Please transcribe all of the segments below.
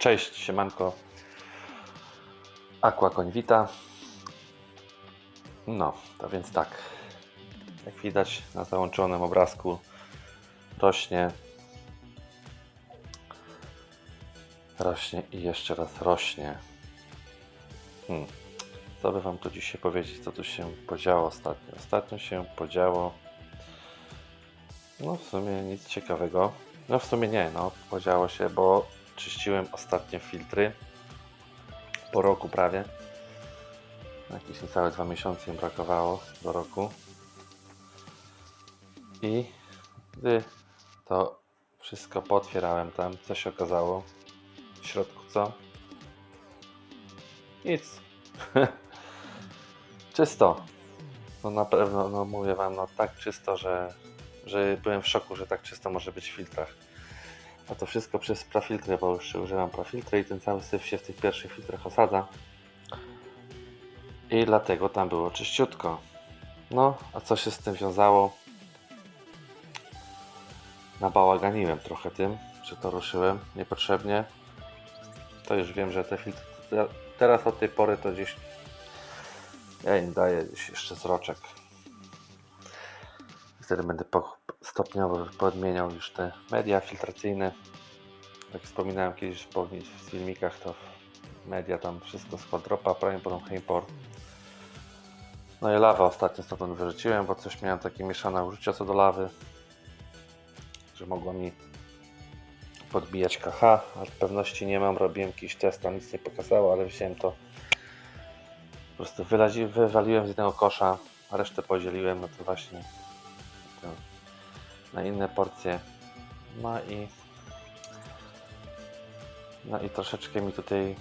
Cześć, siemanko. Aqua Convita. No, to więc tak. Jak widać na załączonym obrazku rośnie. Rośnie i jeszcze raz rośnie. Hmm. Co by Wam tu dzisiaj powiedzieć, co tu się podziało ostatnio? Ostatnio się podziało. No, w sumie nic ciekawego. No, w sumie nie, no, podziało się, bo czyściłem ostatnio filtry po roku prawie. Jakieś niecałe dwa miesiące im brakowało do roku. I gdy to wszystko potwierałem tam, co się okazało w środku, co? Nic. czysto. No na pewno, no mówię wam, no tak czysto, że, że byłem w szoku, że tak czysto może być w filtrach. A to wszystko przez profiltry, bo już używam profiltry i ten cały syf się w tych pierwszych filtrach osadza. I dlatego tam było czyściutko. No, a co się z tym wiązało? Nabałaganiłem trochę tym, że to ruszyłem niepotrzebnie. To już wiem, że te filtry te- teraz od tej pory to gdzieś ja im daję jeszcze zroczek. Wtedy będę po, stopniowo podmieniał już te media filtracyjne. Jak wspominałem kiedyś w filmikach, to media tam wszystko z quadropa, prawie potem Heimport. No i lawę ostatnio stamtąd wyrzuciłem, bo coś miałem takie mieszane użycia co do lawy, że mogło mi podbijać KH, ale pewności nie mam, robiłem jakiś test, tam nic nie pokazało, ale wziąłem to po prostu wywaliłem z jednego kosza, a resztę podzieliłem, no to właśnie na inne porcje. No i no i troszeczkę mi tutaj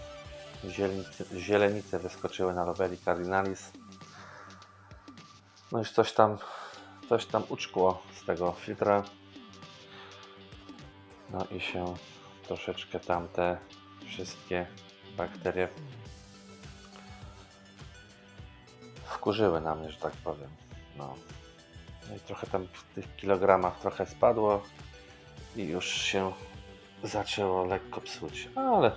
zielenice, zielenice wyskoczyły na Lobeli Cardinalis. No już coś tam coś tam uczkło z tego filtra. No i się troszeczkę tam te wszystkie bakterie wkurzyły na mnie, że tak powiem. No. No i trochę tam w tych kilogramach trochę spadło i już się zaczęło lekko psuć, ale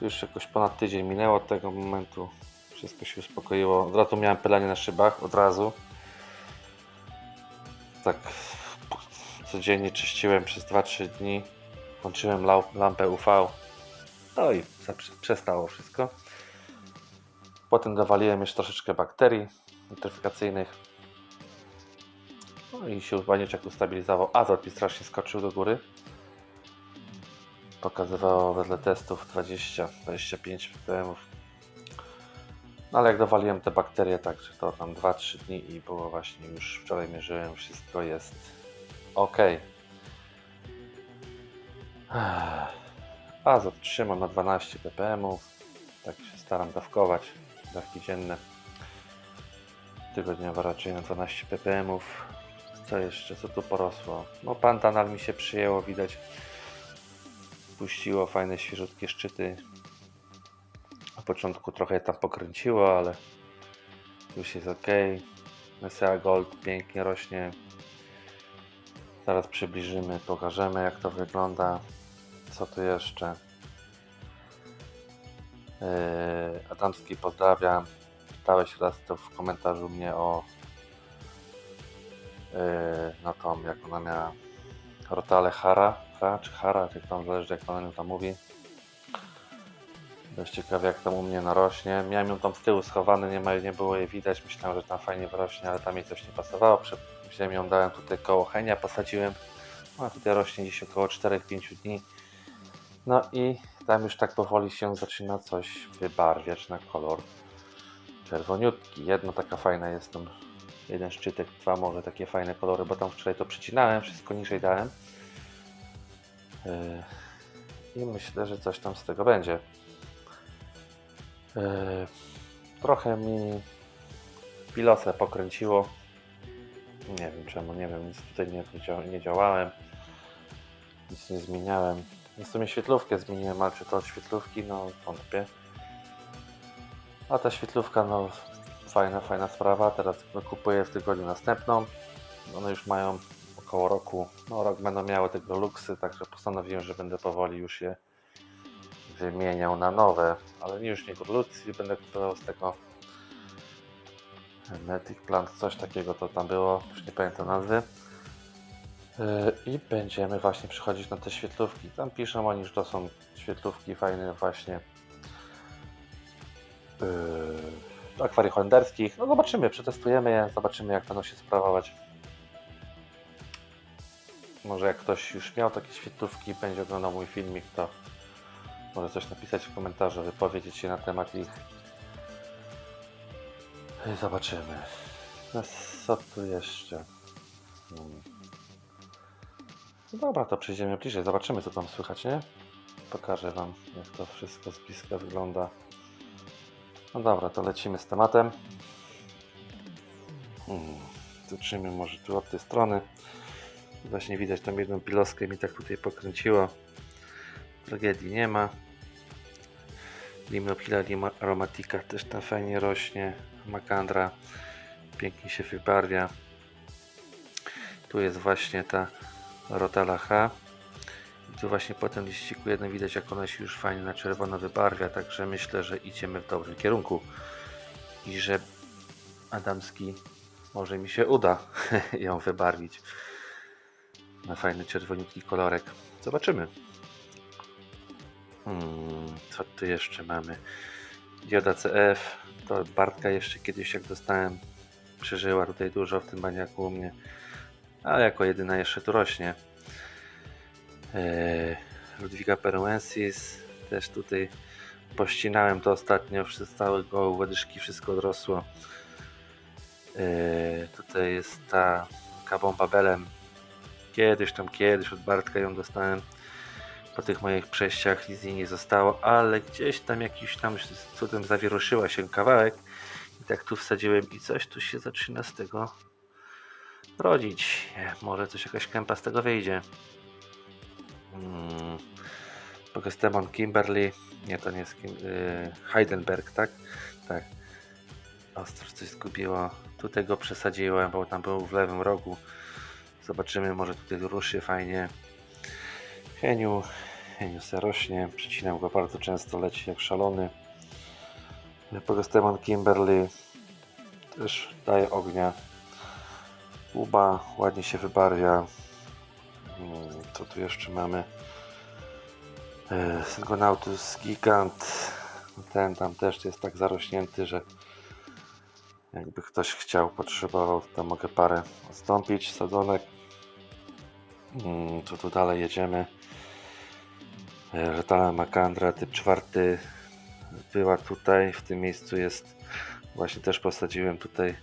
już jakoś ponad tydzień minęło od tego momentu. Wszystko się uspokoiło. Od razu miałem pylanie na szybach, od razu. Tak codziennie czyściłem przez 2-3 dni. Włączyłem lampę UV. No i przestało wszystko. Potem dowaliłem jeszcze troszeczkę bakterii nitryfikacyjnych. No i się banieczek ustabilizował. Azot mi strasznie skoczył do góry. Pokazywało wedle testów 20-25 ppm. No ale jak dowaliłem te bakterie, także to tam 2-3 dni i było właśnie już wczoraj mierzyłem, wszystko jest ok. Azot trzymam na 12 ppm. Tak się staram dawkować. Dawki dzienne. Tygodniowo raczej na 12 ppm. Co jeszcze? Co tu porosło? No pantanal mi się przyjęło, widać. Puściło fajne, świeżutkie szczyty. Na początku trochę tam pokręciło, ale już jest ok. Messea Gold pięknie rośnie. Zaraz przybliżymy, pokażemy jak to wygląda. Co tu jeszcze? Yy, Adamski pozdrawiam. Pytałeś raz to w komentarzu mnie o yy, no tą, jak ona miała Rotale Hara, ha, czy Hara, czy tam zależy jak ona tam mówi. Dość ciekawie jak tam u mnie narośnie. Miałem ją tam z tyłu schowane, nie, ma, nie było jej widać. Myślałem, że tam fajnie wyrośnie, ale tam jej coś nie pasowało. Wziąłem ją, dałem tutaj koło chenia, posadziłem. No, a tutaj rośnie gdzieś około 4-5 dni. No i tam już tak powoli się zaczyna coś wybarwiać na kolor czerwoniutki. Jedna taka fajna jest tam, jeden szczytek, dwa może takie fajne kolory, bo tam wczoraj to przycinałem, wszystko niżej dałem. Yy, I myślę, że coś tam z tego będzie. Yy, Trochę mi pilosę pokręciło. Nie wiem czemu, nie wiem, nic tutaj nie, nie działałem. Nic nie zmieniałem. W sumie świetlówkę zmieniłem, ale czy to od świetlówki? No wątpię. A ta świetlówka, no fajna, fajna sprawa. Teraz kupuję w tygodniu następną. One już mają około roku. No rok będą miały tego luksy, także postanowiłem, że będę powoli już je wymieniał na nowe, ale już nie Gurlucji, będę kupował z tego Medic Plant, coś takiego to tam było, już nie pamiętam nazwy. Yy, I będziemy właśnie przychodzić na te świetlówki. Tam piszą oni, że to są świetlówki fajne właśnie yy, akwarium holenderskich. No zobaczymy, przetestujemy je, zobaczymy jak będą się sprawować. Może jak ktoś już miał takie świetlówki, będzie oglądał mój filmik, to może coś napisać w komentarzu, wypowiedzieć się na temat ich. I zobaczymy. No, co tu jeszcze? Hmm. No Dobra, to przejdziemy bliżej, zobaczymy co tam słychać, nie? Pokażę Wam jak to wszystko z bliska wygląda. No dobra, to lecimy z tematem. Hmm. Zaczniemy może tu od tej strony. Właśnie widać tam jedną piloskę mi tak tutaj pokręciło. Tragedii nie ma. Limnopila lima aromatica też tam fajnie rośnie. Makandra pięknie się wybarwia. Tu jest właśnie ta Rotala H. Tu właśnie po tym liściku jedno widać jak ona się już fajnie na czerwono wybarwia, także myślę, że idziemy w dobrym kierunku i że Adamski może mi się uda ją wybarwić na fajny czerwoniutki kolorek. Zobaczymy. Hmm, co tu jeszcze mamy? Dioda CF. To Bartka jeszcze kiedyś jak dostałem przeżyła tutaj dużo w tym baniaku u mnie. A jako jedyna jeszcze tu rośnie. Eee, Ludwiga peruensis. Też tutaj pościnałem to ostatnio. Całe gołe ładyżki wszystko odrosło. Eee, tutaj jest ta kabomba belem. Kiedyś tam, kiedyś od Bartka ją dostałem po tych moich przejściach nic niej nie zostało, ale gdzieś tam jakiś tam cudem zawieruszyła się kawałek i tak tu wsadziłem i coś tu się zaczyna z tego rodzić. Nie, Może coś jakaś kępa z tego wyjdzie. Hmm. Kimberly. Nie, to nie jest Kim, yy, Heidelberg, tak? Tak. Ostro coś zgubiło. Tutaj go przesadziłem, bo tam był w lewym rogu. Zobaczymy, może tutaj ruszy fajnie. Heniu, Heniu se rośnie, przycinam go bardzo często, leci jak szalony. Pogestemon Kimberly też daje ognia. Uba ładnie się wybarwia. Hmm, Co tu jeszcze mamy? E, Syngonautus Gigant. Ten tam też jest tak zarośnięty, że jakby ktoś chciał, potrzebował, to mogę parę odstąpić sadzonek. Hmm, Co tu dalej jedziemy? Retala Makandra, typ czwarty była tutaj, w tym miejscu jest właśnie też posadziłem tutaj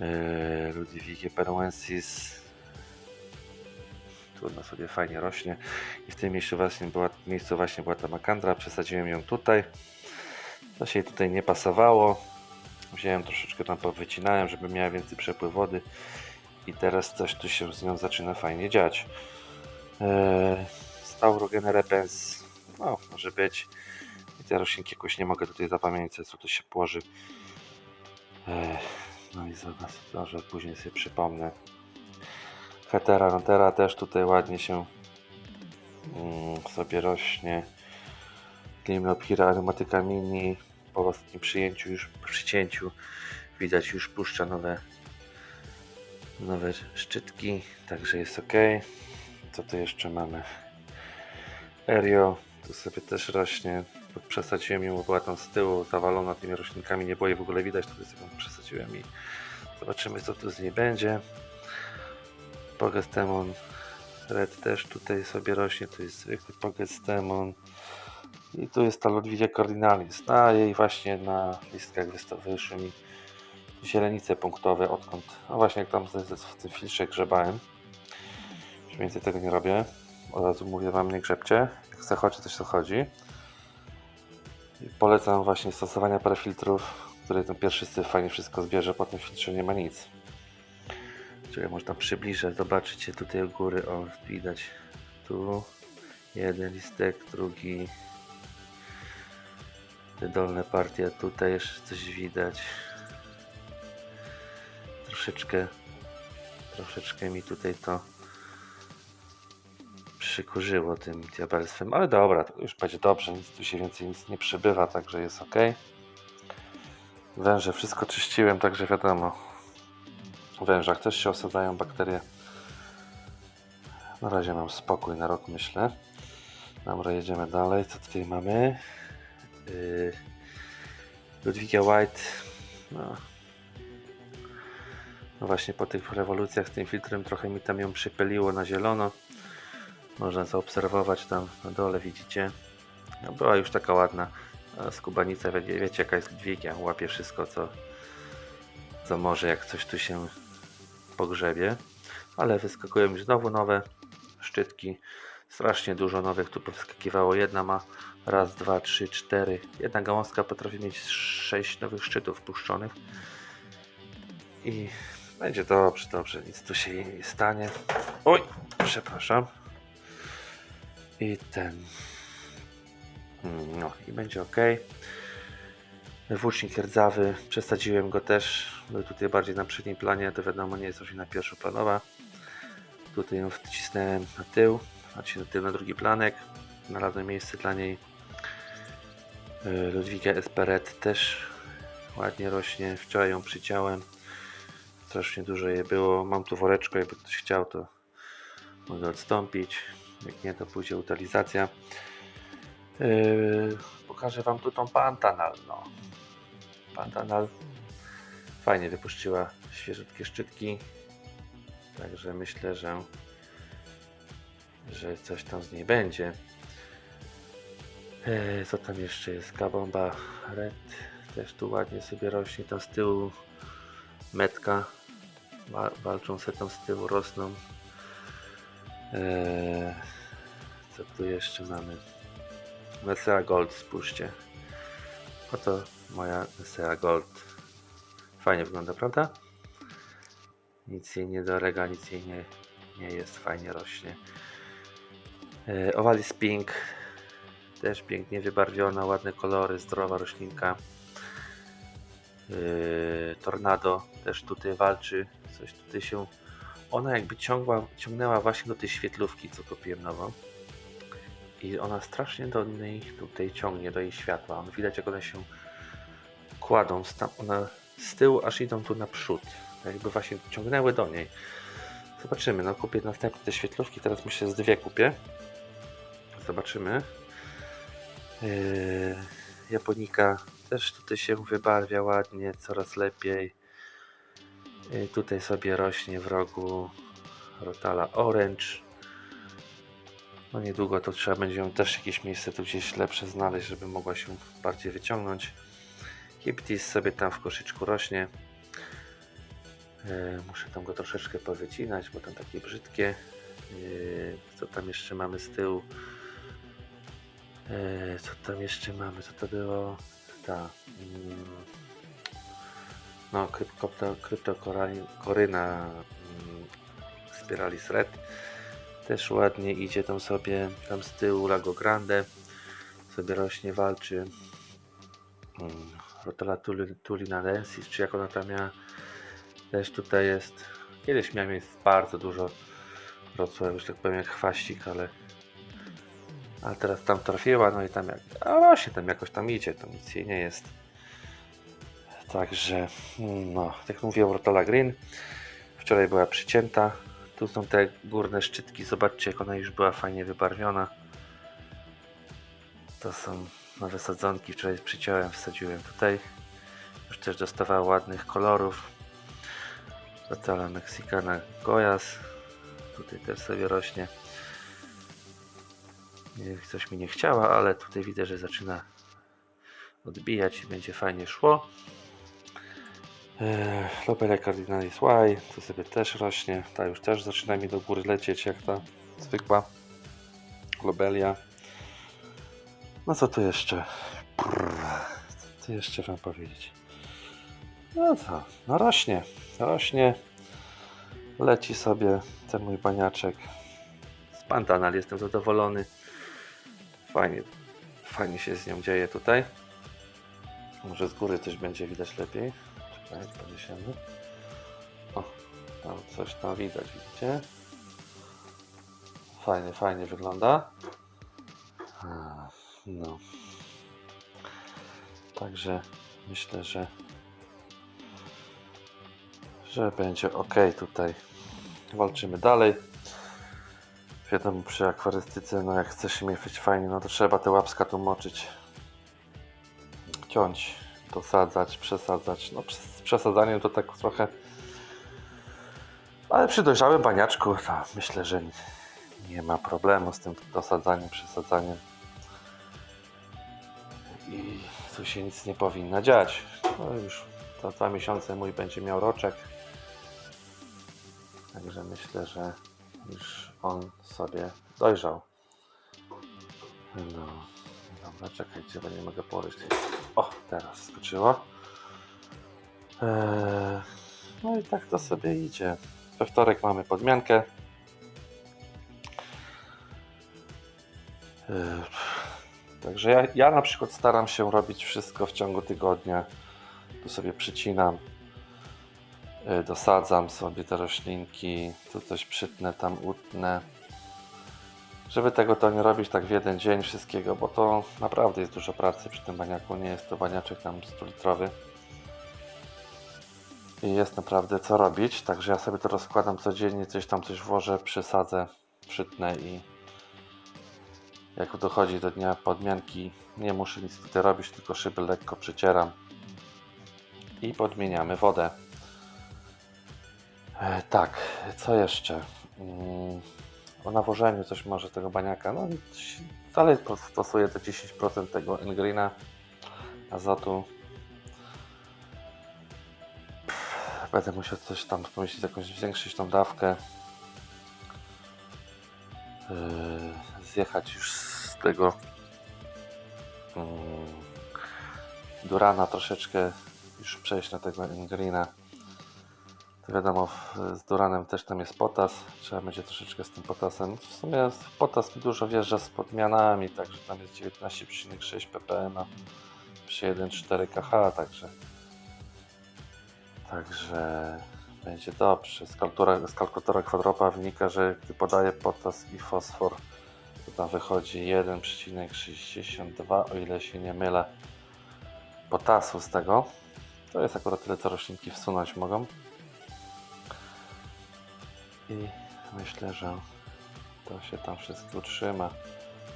e, Ludwigę peruensis tu ona sobie fajnie rośnie i w tym miejscu właśnie była, miejscu właśnie była ta Makandra, przesadziłem ją tutaj to się jej tutaj nie pasowało wziąłem troszeczkę tam powycinałem, żeby miała więcej przepływ wody i teraz coś tu się z nią zaczyna fajnie dziać e, Staurogen repens. No, może być. I te roślinki jakoś nie mogę tutaj zapamiętać, co tu się położy. Ech, no i zobacz, może później sobie przypomnę. Hetera Notera też tutaj ładnie się mm, sobie rośnie. Glimnopira aromatyka mini. Po ostatnim przyjęciu, już przycięciu widać już puszcza nowe nowe szczytki, także jest ok. Co tu jeszcze mamy? Erio, tu sobie też rośnie. Przesadziłem ją, była tam z tyłu zawalona tymi roślinkami, nie było jej w ogóle widać, to sobie przesadziłem i zobaczymy co tu z niej będzie. Pogestemon Red też tutaj sobie rośnie, to jest zwykły Pogestemon. I tu jest ta Ludwigia cardinalis. A jej właśnie na listkach wyszły mi źrenice punktowe, odkąd, no właśnie jak tam w tym filtrze grzebałem. Już więcej tego nie robię. Od razu mówię Wam, nie grzebcie. Jak zachodzi, coś to chodzi. I polecam właśnie stosowania parę filtrów, ten pierwszy syf fajnie wszystko zbierze, po tym filtrze nie ma nic. Czyli można przybliżę, zobaczycie tutaj u góry, o widać. Tu jeden listek, drugi. Te dolne partie, tutaj jeszcze coś widać. Troszeczkę troszeczkę mi tutaj to przykurzyło tym diabelstwem, ale dobra, już będzie dobrze, nic tu się więcej nic nie przybywa, także jest ok. Węże wszystko czyściłem, także wiadomo, wężach też się osadzają bakterie. Na razie mam spokój na rok, myślę. Dobra, jedziemy dalej. Co tutaj mamy? Yy, White. No. no właśnie po tych rewolucjach z tym filtrem trochę mi tam ją przypyliło na zielono. Można zaobserwować tam na dole, widzicie. No, była już taka ładna skubanica, wie, wiecie jaka jest Ludwigia. Łapie wszystko co, co może, jak coś tu się pogrzebie. Ale wyskakują już znowu nowe szczytki. Strasznie dużo nowych tu powskakiwało. Jedna ma raz, dwa, trzy, cztery. Jedna gałązka potrafi mieć sześć nowych szczytów puszczonych. I będzie dobrze, dobrze. Nic tu się nie stanie. Oj, przepraszam. I ten. Mm, No i będzie ok. Włócznik rdzawy, przesadziłem go też. Był tutaj bardziej na przednim planie, to wiadomo nie jest roślina pierwszoplanowa. Tutaj ją wcisnąłem na tył, znaczy na tył na drugi planek. Znalazłem miejsce dla niej. Y, Ludwiga Esperet też ładnie rośnie. Wczoraj ją przyciąłem. Strasznie dużo jej było. Mam tu woreczko, jakby ktoś chciał, to mogę odstąpić. Jak nie, to pójdzie utylizacja. Yy, pokażę Wam tu tą Pantanal. No. Pantanal fajnie wypuściła świeżutkie szczytki. Także myślę, że, że coś tam z niej będzie. Yy, co tam jeszcze jest? Kabomba Red też tu ładnie sobie rośnie. Tam z tyłu metka. Wa- Walczą se tam z tyłu, rosną. Yy, co tu jeszcze mamy? Nesea Gold, spójrzcie. Oto moja Nesea Gold. Fajnie wygląda, prawda? Nic jej nie dorega, nic jej nie, nie jest, fajnie rośnie. E, Owalis Pink. Też pięknie wybarwiona, ładne kolory, zdrowa roślinka. E, Tornado też tutaj walczy. Coś tutaj się. Ona jakby ciągła, ciągnęła właśnie do tej świetlówki, co kupiłem nową. I ona strasznie do niej tutaj ciągnie, do jej światła. On widać jak one się kładą, z tyłu aż idą tu naprzód. Jakby właśnie ciągnęły do niej. Zobaczymy, no kupię następne te świetlówki, teraz myślę z dwie kupię. Zobaczymy. Yy, Japonika też tutaj się wybarwia ładnie, coraz lepiej. Yy, tutaj sobie rośnie w rogu Rotala Orange. No niedługo to trzeba będzie ją też jakieś miejsce tu gdzieś lepsze znaleźć, żeby mogła się bardziej wyciągnąć. Hiptis sobie tam w koszyczku rośnie. E, muszę tam go troszeczkę powycinać, bo tam takie brzydkie. E, co tam jeszcze mamy z tyłu? E, co tam jeszcze mamy? Co to było? Ta. Mm, no, krypto, kryptokoryna mm, Spiralis Red też ładnie idzie tam sobie, tam z tyłu Lago Grande sobie rośnie, walczy Hmm, Rotala tuli- tulinensis, czy jak ona tam miała. Też tutaj jest. Kiedyś miałem jest bardzo dużo rosła, już tak powiem jak chwaścik, ale a teraz tam trafiła, no i tam jak, a właśnie tam jakoś tam idzie, to nic jej nie jest. Także no, tak mówię Rotala Green. Wczoraj była przycięta. Tu są te górne szczytki. Zobaczcie, jak ona już była fajnie wybarwiona. To są nowe sadzonki. Wczoraj przyciąłem, wsadziłem tutaj. Już też dostawała ładnych kolorów. Rotala Mexicana Gojas. Tutaj też sobie rośnie. Coś mi nie chciała, ale tutaj widzę, że zaczyna odbijać i będzie fajnie szło. Eee, Lopele Cardinalis Y, to sobie też rośnie. Ta już też zaczyna mi do góry lecieć, jak ta zwykła lobelia. No co tu jeszcze? Co tu jeszcze wam powiedzieć? No co? No rośnie. Rośnie. Leci sobie ten mój baniaczek. Z Pantanal jestem zadowolony. Fajnie. Fajnie się z nią dzieje tutaj. Może z góry też będzie widać lepiej. Czekaj, podniesiemy. O, tam coś tam widać, widzicie? Fajnie, fajnie wygląda. A, No. Także myślę, że że będzie ok tutaj. Walczymy dalej. Wiadomo, przy akwarystyce, no jak chcesz się mieć fajnie, no to trzeba te łapska tu moczyć. Ciąć, dosadzać, przesadzać. No z przesadzaniem to tak trochę... Ale przy dojrzałym baniaczku, to myślę, że nie ma problemu z tym dosadzaniem, przesadzaniem. I tu się nic nie powinno dziać. No już za dwa miesiące mój będzie miał roczek. Także myślę, że już on sobie dojrzał. No, dobra, czekajcie, bo nie mogę położyć. O, teraz skoczyło. Eee, no i tak to sobie idzie. We wtorek mamy podmiankę. Eee, Także ja, ja na przykład staram się robić wszystko w ciągu tygodnia. Tu sobie przycinam, yy, dosadzam sobie te roślinki, tu coś przytnę, tam utnę. Żeby tego to nie robić tak w jeden dzień wszystkiego, bo to naprawdę jest dużo pracy przy tym baniaku. Nie jest to baniaczek tam 100-litrowy. I jest naprawdę co robić, także ja sobie to rozkładam codziennie, coś tam coś włożę, przysadzę, przytnę i jak dochodzi do dnia podmianki, nie muszę nic tutaj robić, tylko szyby lekko przycieram i podmieniamy wodę. E, tak, co jeszcze? Mm, o nawożeniu coś może tego baniaka. No, dalej stosuję te 10% tego Engrina azotu. Będę musiał coś tam pomyśleć, jakąś zwiększyć tą dawkę. Yy, zjechać już z tego mm, Durana troszeczkę już przejść na tego Engrina. To wiadomo, z Duranem też tam jest potas. Trzeba będzie troszeczkę z tym potasem. W sumie potas dużo wjeżdża z podmianami, także tam jest 19,6 ppm przy 1,4 kH, także Także będzie dobrze. Z, kalkulatora, z kalkulatora kwadropa wynika, że gdy podaję potas i fosfor, tam wychodzi 1,62, o ile się nie mylę, potasu z tego. To jest akurat tyle, co roślinki wsunąć mogą. I myślę, że to się tam wszystko utrzyma.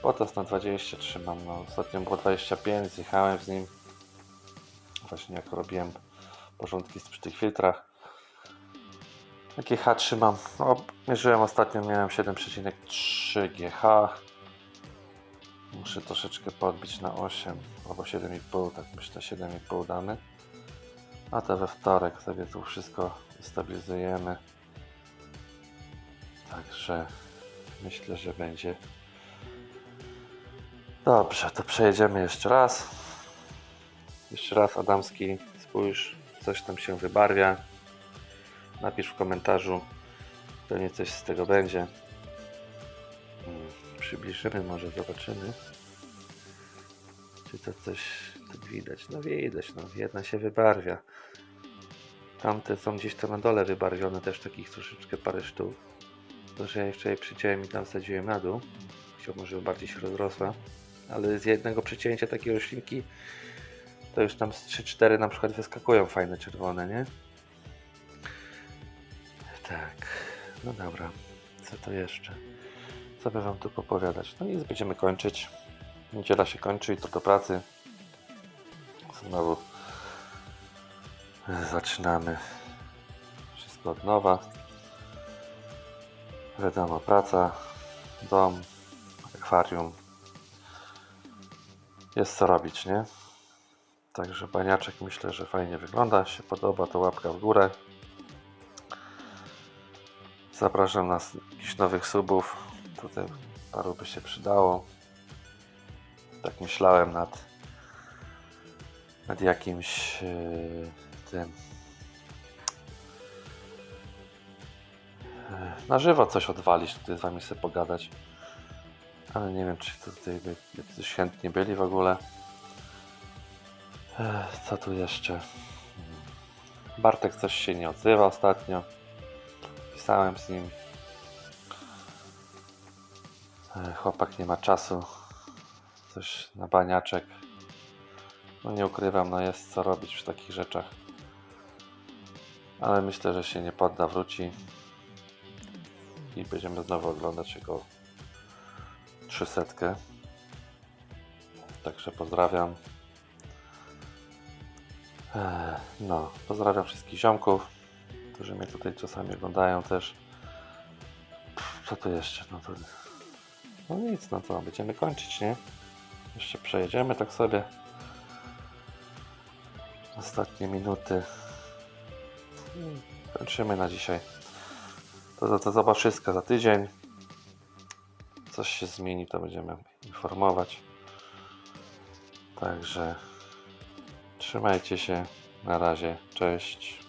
Potas na 20 trzymam. No, ostatnio było 25, zjechałem z nim. Właśnie jak robiłem porządki przy tych filtrach. Jakie H trzymam? No, mierzyłem ostatnio, miałem 7,3 GH. Muszę troszeczkę podbić na 8 albo 7,5, tak myślę 7,5 damy. A to we wtorek sobie tu wszystko stabilizujemy. Także myślę, że będzie dobrze. To przejedziemy jeszcze raz. Jeszcze raz Adamski, spójrz, coś tam się wybarwia. Napisz w komentarzu, pewnie coś z tego będzie. Mm, Przybliżymy, może zobaczymy. Czy to coś tu widać? No widać, no jedna się wybarwia. Tamte są gdzieś tam na dole wybarwione, też takich troszeczkę parę sztuk. To, że ja jeszcze je przyciąłem i tam sadziłem na dół. Chciałbym, żeby bardziej się rozrosła. Ale z jednego przycięcia takiej roślinki to już tam z 3-4 na przykład wyskakują fajne czerwone, nie? Tak, no dobra. Co to jeszcze? Co by wam tu popowiadać? No nic, będziemy kończyć. Niedziela się kończy i to do pracy. Znowu zaczynamy wszystko od nowa. Wiadomo, praca, dom, akwarium. Jest co robić, nie? Także baniaczek myślę, że fajnie wygląda. Się podoba, to łapka w górę. Zapraszam na jakichś nowych subów. Tutaj paru by się przydało. Tak myślałem nad, nad jakimś yy, tym. Yy, na żywo coś odwalić, tutaj z wami sobie pogadać. Ale nie wiem, czy tutaj by jacyś chętnie byli w ogóle. Ech, Co tu jeszcze? Bartek coś się nie odzywa ostatnio. Pisałem z nim. Chłopak nie ma czasu. Coś na baniaczek. No nie ukrywam, no jest co robić przy takich rzeczach. Ale myślę, że się nie podda, wróci. I będziemy znowu oglądać jego 300. Także pozdrawiam. No, pozdrawiam wszystkich ziomków, którzy mnie tutaj czasami oglądają też. Co tu jeszcze? No to. No nic, no to będziemy kończyć, nie? Jeszcze przejedziemy tak sobie. Ostatnie minuty. Kończymy na dzisiaj. To, to, to zobaczyska za tydzień. Coś się zmieni, to będziemy informować. Także trzymajcie się. Na razie. Cześć.